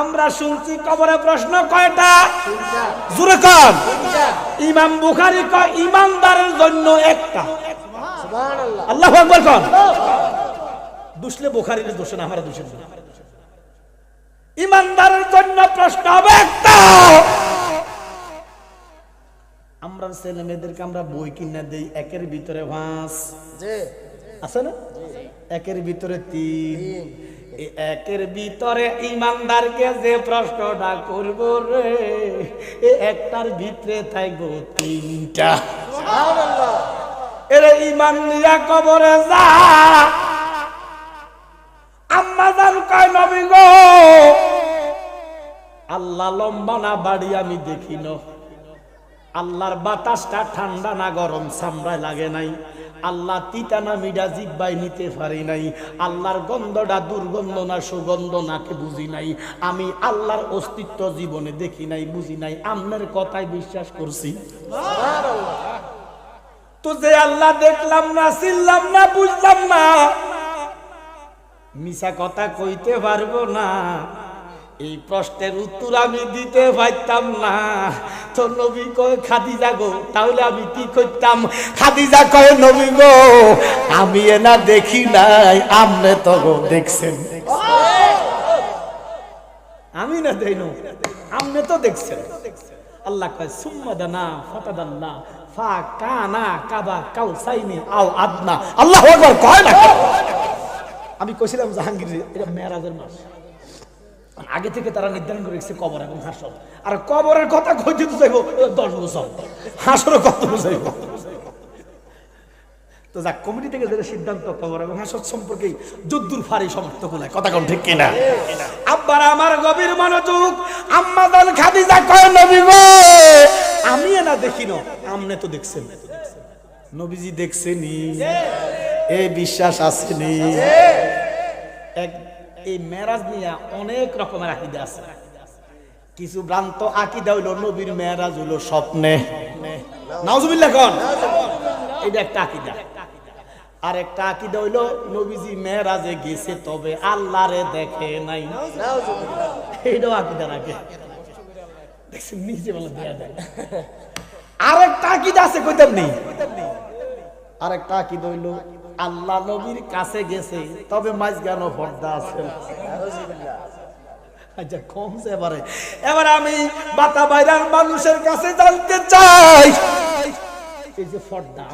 আমরা শুনছি কবরে প্রশ্ন কয়টা? জুরে কন। ইমাম বুখারী কয় ইমানদারের জন্য একটা। আল্লাহ আকবার কন। দুসলে বুখারীর দোষ না আমার দোষের ইমানদারের জন্য প্রশ্ন হবে একটা। আমরা ছেলে মেয়েদেরকে আমরা বই কিনে দেই একের ভিতরে ভাঁজ। আছে না? একের ভিতরে তিন। একের ভিতরে ইমানদারকে যে প্রশ্নটা করব রে এ একটার ভিতরে থাকব তিনটা। এরে ইমান নিয়া কবরে যা। আম্মা জান কয় নবী গো আল্লাহ লম্বা না বাড়ি আমি দেখি না আল্লাহর বাতাসটা ঠান্ডা না গরম সামরায় লাগে নাই। আল্লাহ তিতা না মিডা জিব্বাই নিতে পারি নাই। আল্লাহর গন্ধটা দুর্গন্ধ না, সুগন্ধ নাকে বুঝি নাই। আমি আল্লাহর অস্তিত্ব জীবনে দেখি নাই, বুঝি নাই। আমনের কথায় বিশ্বাস করছি। তো যে আল্লাহ দেখলাম না, চিনলাম না, বুঝলাম না মিশা কথা কইতে পারব না। এই প্রশ্নের উত্তর আমি দিতে পারতাম না। তো নবী কয়, খাদিজা গো, তাহলে আমি কি করতাম? খাদিজা কয়, নবী গো, আমি এনা দেখি নাই আমনে তো গো দেখছেন। আমি না দেই আমনে তো দেখছেন। আল্লাহ কয়, সুম্মা দানা ফাতাদাল্লা ফা কানা কাবা কাউসাইনি আও আদনা। আল্লাহ আকবার কয় না। আমি কইছিলাম জাহাঙ্গীর, এটা মেরাজের মাস। আগে থেকে তারা নির্ধারণ করে রেখেছে কবর এবং হাসর। আর কবরের কথা কইতে তো চাইব দশ বছর। হাসরও কত চাইব। তো যাক, কমিটি থেকে যেটা সিদ্ধান্ত কবর এবং হাসর সম্পর্কে যদ্দুর ফারি সমর্থক নাই। কথা কোন ঠিক কিনা? আব্বার আমার গভীর মনোযোগ, আম্মা দান খাদিজা কয়, নবী গো, আমি না দেখি না, আমনে তো দেখছেন নবীজি দেখছেনি এ বিশ্বাস আসেনি এক এই মেরাজ নিয়ে অনেক রকমের আকিদা আছে। কিছু ভ্রান্ত আকিদা হইল, নবীর মেরাজ হইল স্বপ্নে। নাউজুবিল্লাহ কোন? এটা একটা আকিদা। আর একটা আকিদা হইল, নবীজি মেরাজে গেছে তবে আল্লাহরে দেখে নাই। এইটাও আকিদা রাখে দেখছেন, নিজে বলে দেয়া দেয় আরেকটা আকিদা আছে, কইতাম নেই। আরেকটা আকিদা হইল আল্লাহ নবীর কাছে গেছে, তবে মাঝখানো পর্দা আছে। আচ্ছা এবারে। আমি মানুষের কাছে জানতে চাই।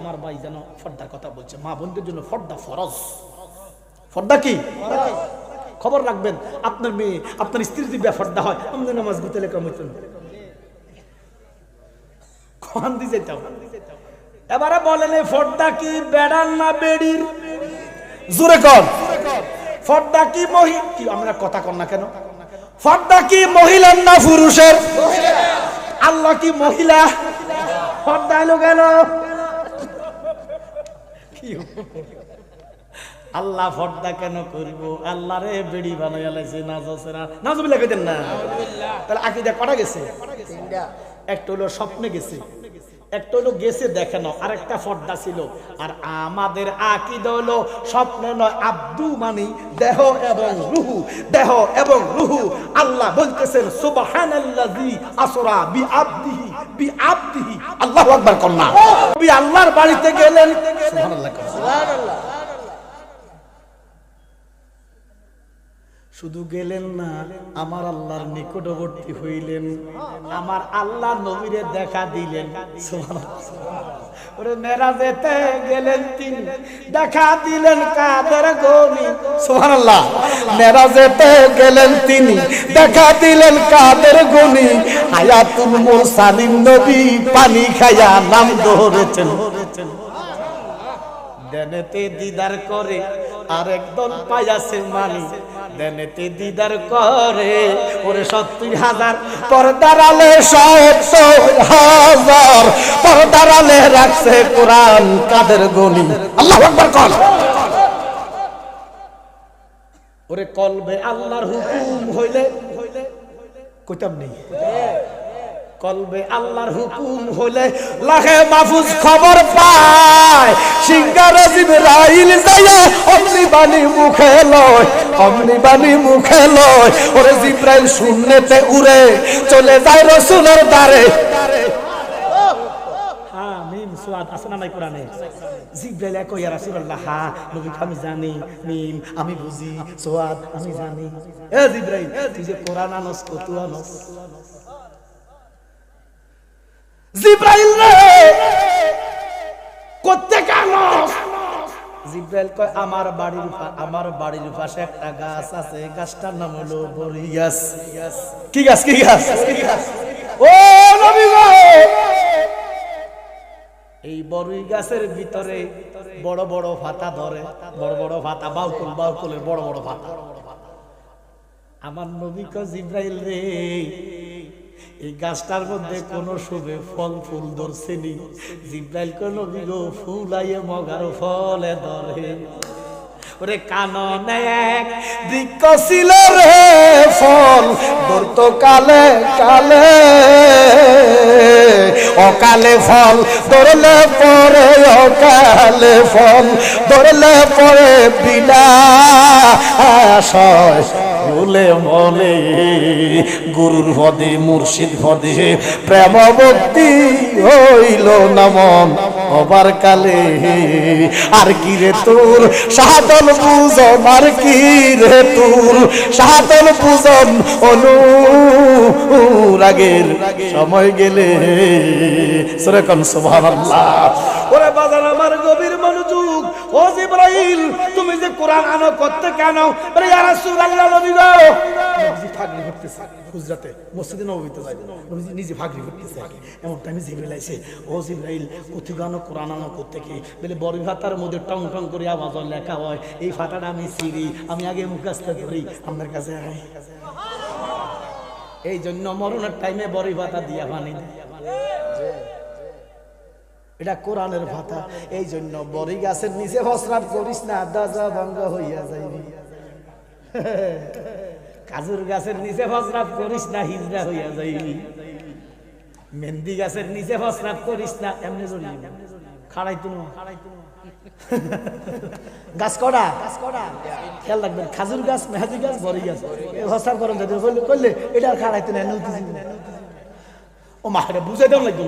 আমার ভাই যেন কথা বলছে, মা বোনদের জন্য কি? খবর রাখবেন, আপনার মেয়ে, আপনার স্ত্রী যদি বেফর্দা হয় আমাদের নামাজ গুতেলে কমিতেন খান দিয়ে যেতাম এবারে বলেন এই ফর্দা কি বেড়ার না বেড়ির? জোরে কর। ফর্দা কি মহি কি আমরা কথা কর না কেন? ফর্দা কি মহিলার না পুরুষের? আল্লাহ কি মহিলা? ফর্দা এলো কেন? কি আল্লাহ ফর্দা কেন করব? আল্লাহ রে বেড়ি বানাইয়া লাইছে নাজসেরা। নাজবিল্লাহ কইতেন না? তাহলে আকিদা কটা গেছে? একটা হলো স্বপ্নে গেছে। একটা হলো গেছে দেখে নাও, আরেকটা পর্দা ছিল। আর আমাদের আকিদ হলো স্বপ্নে নয়, আব্দু মানি, দেহ এবং রুহু, দেহ এবং রুহু। আল্লাহ বলতেছেন সুবহান আসরা বি আবদিহি বি আবদিহি আল্লাহু আকবার কন্যা। আল্লাহর বাড়িতে গেলেন। সুবহানাল্লাহ কন্যা। শুধু গেলেন না, আমার আল্লাহর নিকটবর্তী হইলেন। আমার আল্লাহ নবীরে দেখা দিলেন। ওরে মেরাজেতে গেলেন তিনি। দেখা দিলেন কাদের গনি সুবহানাল্লাহ। মেরাজেতে গেলেন তিনি। দেখা দিলেন কাদের গনি হায়াতুল মুরসালিন নবী পানি খায়া নাম ধরেছেন। দেনেতে দিদার করে আরেক দল পাইয়াছে মানি। দেনেতে দিদার করে, ওরে সত্তর হাজার। পর্দার আলে সত্তর হাজার। পর্দার আলে রাখছে কোরআন কাদের গনি। আল্লাহ কল ওরে কলবে আল্লাহর হুকুম হইলে কইতাম নেই। কলবে আল্লাহর হুকুম হলে লাখে মাহফুজ খবর পায়। সিঙ্গার জিবরাইল যাইয়া অমনি বাণী মুখে লয় অমনি বাণী মুখে লয়। ওরে জিব্রাইল শূন্যতে উড়ে, চলে যায় রসুলের দ্বারে। হ্যাঁ আছে নাই কোরআনে? রাসূলুল্লাহ নবী আমি জানি, মিম, আমি বুঝি আমি জানি। এ জিব্রাইল, তুই যে কোরআন আনস, কতু আনস। জিব্রাইল রে! করতে কানস জিব্রাইল কয়, আমার বাড়ির পা- আমার বাড়ির পাশে একটা গাছ আছে গাছটার নাম হলো বড়ি গাছ কি গাছ কি গাছ? ও নবী গো! এই বড়ই গাছের ভিতরে বড় বড় ফাতা ধরে, বড় বড় ফাতা, বাউকুল, বাউকুলের বড় বড় ফাতা। আমার নবী ক জিব্রাইল রে এই গাছটার মধ্যে কোন শুভে ফল, ফুল ধরছেনি জিব্রাইল কো নবী গো, ফুল আইয়ে মগার ফলে ধরে। ওরে কাননে এক বৃক্ষ ছিল রে ফল ধরতো কালে কালে। অকালে ফল, ধরলে পরে অকালে ফল, ধরলে পরে বিনা আশয়। ভুলে মলে গুরুর পদে, মুর্শিদ পদে প্রেম ভক্তি হইল নমন অবার কালে আর কি রে তোর? সাধন পূজন আর কি রে তোর? সাধন পূজন অনুরাগের সময় গেলে। সেরকম সুবহানাল্লাহ। ওরে বাজার আমার গভীর মনোযোগ। ও জিব্রাইল, তুমি কোরআন আনো, করতে কেন? আরে ইয়া রাসূলুল্লাহ, নবী গো! ফাগরি করতেছে, হুজরাতে মসজিদে নববীতে যাই নবীজি নিজে ফাগরি করতেছে। এমন টাইমে জিব্রাইল ও জিব্রাইল কোথি গানো কোরআন আনো, করতে কি? বলে, বড় ভাতার মধ্যে টং টং করে আওয়াজ লেখা হয়, এই ফাটাটা আমি সিরি আমি আগে মুখাস্ত করি। আমার কাছে আয়। এই জন্য মরণের টাইমে বড়ি ভাতা দিয়া পানি দেয়। এটা কোরআনের ভাতা। এই জন্য বড়ি গাছের নিচে ফসরাত করিস না দাজা ভঙ্গ হইয়া যাইবি। কাজুর গাছের নিচে ফসরাত করিস না, হিজড়া হইয়া যাইবি। মেহেন্দি গাছের নিচে ফসরাত করিস না, এমনি জড়ি খাড়াই তুমি গাছ কড়া খেয়াল রাখবেন, খাজুর গাছ মেহাদি গাছ, বড়ি গাছ। হস্তার করেন করলে এটা খাড়াইতে না ও মা, এটা বুঝাই দেওয়া লাগবে।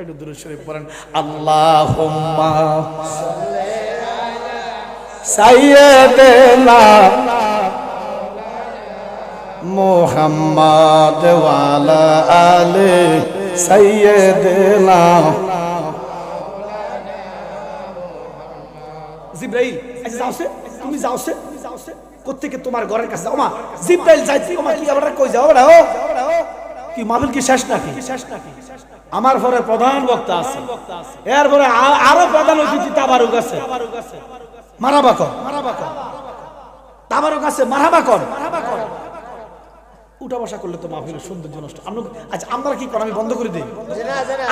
একটু দূরে সরে পড়েন। আল্লাহ মোহাম্মদ আলে সাইয়েদেনা তুমি যাওছে কোত্থেকে তোমার ঘরের কাছে যাও? মা জিব্রাইল যাইছি ওমা, কি আবার কই যাও ও। কি মাহফিল কি শেষ নাকি? শেষ নাকি আমার পরে প্রধান বক্তা আছে। এরপরে আরও প্রধান অতিথি তাবারুক আছে। মারাবা কর। মারাবা কর তাবারুক আছে, মারাবা কর। উঠা বসা করলে তো সৌন্দর্য নষ্ট। আচ্ছা আমরা কি কর আমি বন্ধ করে দিই।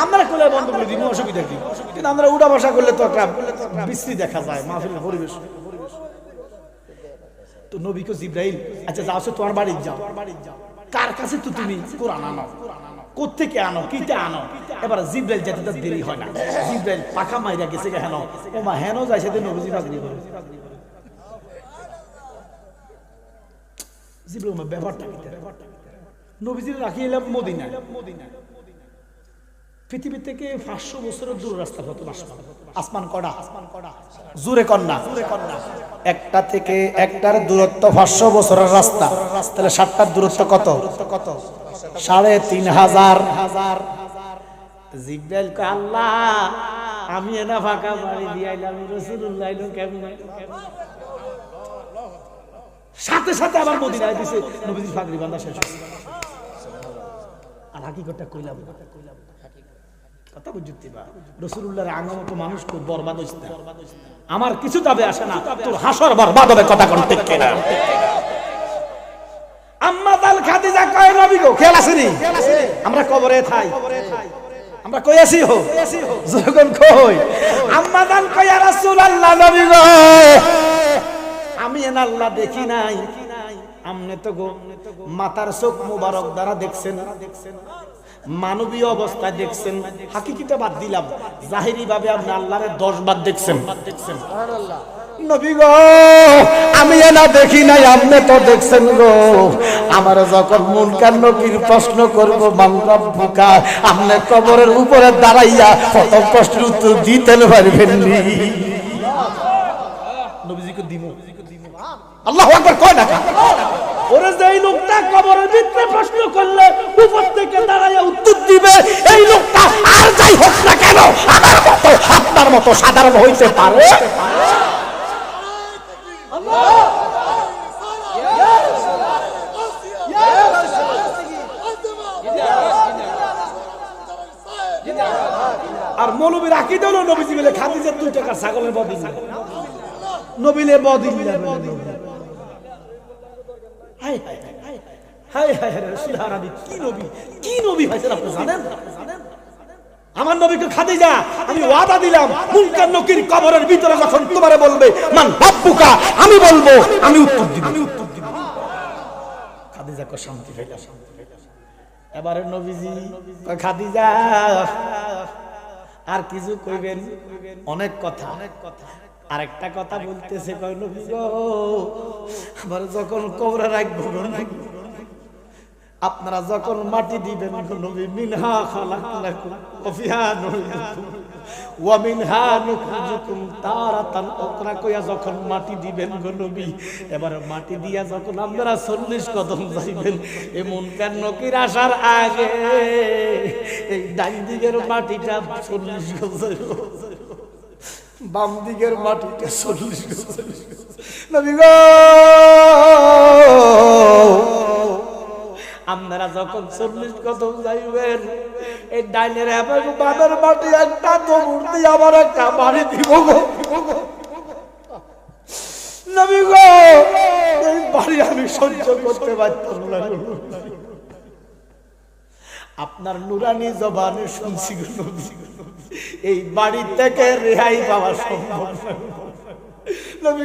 আমরা বন্ধ করে দিই অসুবিধা কি? কিন্তু আমরা উঠা বসা করলে তো একটা বিশ্রী দেখা যায় মাহফিলের পরিবেশ। তো নবীকে আচ্ছা যাও তোমার বাড়ি যাও। কার কাছে তো তুমি কোরআন আনো? কোথেকে আনো? কিতে আনো? এবার জিব্রাইল যেতে তো দেরি হয় না। জিব্রাইল পাখা মাইরা গেছে হেন। মা হেন যায় সেদিন নবজি বাগরি করে। জিব্রাইল ব্যাপারটা কি নবীজি রাখি এলাম মদিনায়। পৃথিবী থেকে পাঁচশো বছরের দূর রাস্তা কত আসমান। আসমান কড়া আসমান কড়া জুরে কন্যা। কন্যা একটা থেকে একটার দূরত্ব পাঁচশো বছরের রাস্তা। তাহলে সাতটার দূরত্ব কত? কত সাড়ে তিন হাজার। হাজার জিব্রাইল আল্লাহ, আমি এনা ফাঁকা বাড়ি দিয়ে আইলাম রসুল্লাহ কেমন? সাথে সাথে আবার মদিনায় দিছে, নবীজির ফাঁকরি বান্ধা শেষ। আর হাকিকতটা কইলাম আমার কিছু আসে না, তোর হাসর বরবাদ হবে কথা কোন ঠিক আম্মা তাল খাদিজা কয় গো আমরা কবরে থাই। আমরা কই হো? যখন কই? আম্মা তাল কয় রাসূলুল্লাহ গো, আমি এন আল্লাহ দেখি নাই। আমনে তো গো, মাতার চোখ মুবারক দ্বারা দেখছেন। মানবীয় অবস্থায় দেখছেন হাকিকিটা বাদ দিলাম জাহিরি ভাবে আপনি আল্লাহরে দশ বার দেখছেন। দেখছেন নবী গো আমি দেখি নাই আপনি তো দেখছেন গো। আমার যখন মুনকার নবীর প্রশ্ন করব বুকা আপনি কবরের উপরে দাঁড়াইয়া কত প্রশ্নের উত্তর দিতেন পারবেন নবীজিকে আল্লাহ একবার কয় না ওরে যে এই লোকটা কবরের ভিতরে প্রশ্ন করলে উপর থেকে দাঁড়াইয়া উত্তর দিবে এই লোকটা আর যাই হোক না কেন আমার মতো আপনার মতো সাধারণ হইতে পারে? আর মৌলবীর আকিদ হলো নবীজি বলে খাদিজার দুই টাকা ছাগলের বদিল নবীলে বদিল কি নবী কি নবী হয়েছেন আপনি জানেন? আমার নবীকে খাদিজা আমি ওয়াদা দিলাম মুনকার নকির কবরের ভিতরে যখন তোমারে বলবে মান বাপ্পুকা আমি বলব আমি উত্তর দিব। আমি উত্তর দিব। খাদিজা কো শান্তি পাইলা এবারে নবীজি খাদিজা আর কিছু কইবেন? অনেক কথা। অনেক কথা আরেকটা কথা বলতেছে কয় নবী গো আবার যখন কবরে রাখব গো নবী, আপনারা যখন মাটি দিবেন নবী, মিনহা খালাকনাকুম ওয়া ফিহা নুইদুকুম ওয়া মিনহা নুখরিজুকুম তারাতান। উখরা কইয়া যখন মাটি দিবেন গো নবী, এবার মাটি দিয়া যখন আপনারা 40 কদম যাইবেন, এমন কেন নকির আসার আগে? এই ডান দিকের মাটিটা 40 গজ বাম দিকের মাটিটা 40 গজ নবী গো! আপনারা যখন চল্লিশ কদম যাইবেন, এই ডাইনের বাবার মাটি একটা দৌড় দিয়ে আবার একটা বাড়ি দিব গো। আপনার নুরানি জবানে শুনছি এই বাড়ি থেকে রেহাই পাওয়া সম্ভব। নবী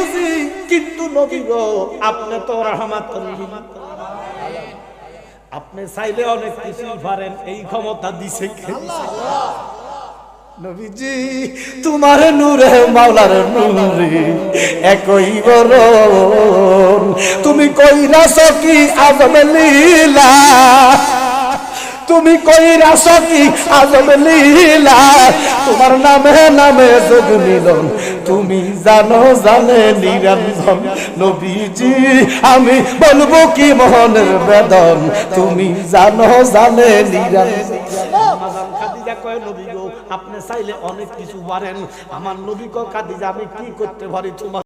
কিন্তু নবী গো, আপনি তো রহমাতুল লিল আপনি চাইলে অনেক কিছু পারেন, এই ক্ষমতা দিছে নবীজি, তোমার নূরে, মাওলার নূরে, একই বরণ। তুমি কইরা সকি আজম লীলা? তুমি কইরা সকি আজম লীলা, তোমার নামে নামে যোগ মিলন। তুমি জানো, জানে নিরঞ্জন নবীজি, আমি বলব কি মোহনের বেদন? তুমি জানো, জানে নিরঞ্জন আপনি চাইলে অনেক কিছু পারেন। আমার নবী কয়, খাদিজা, আমি কি করতে পারি তোমার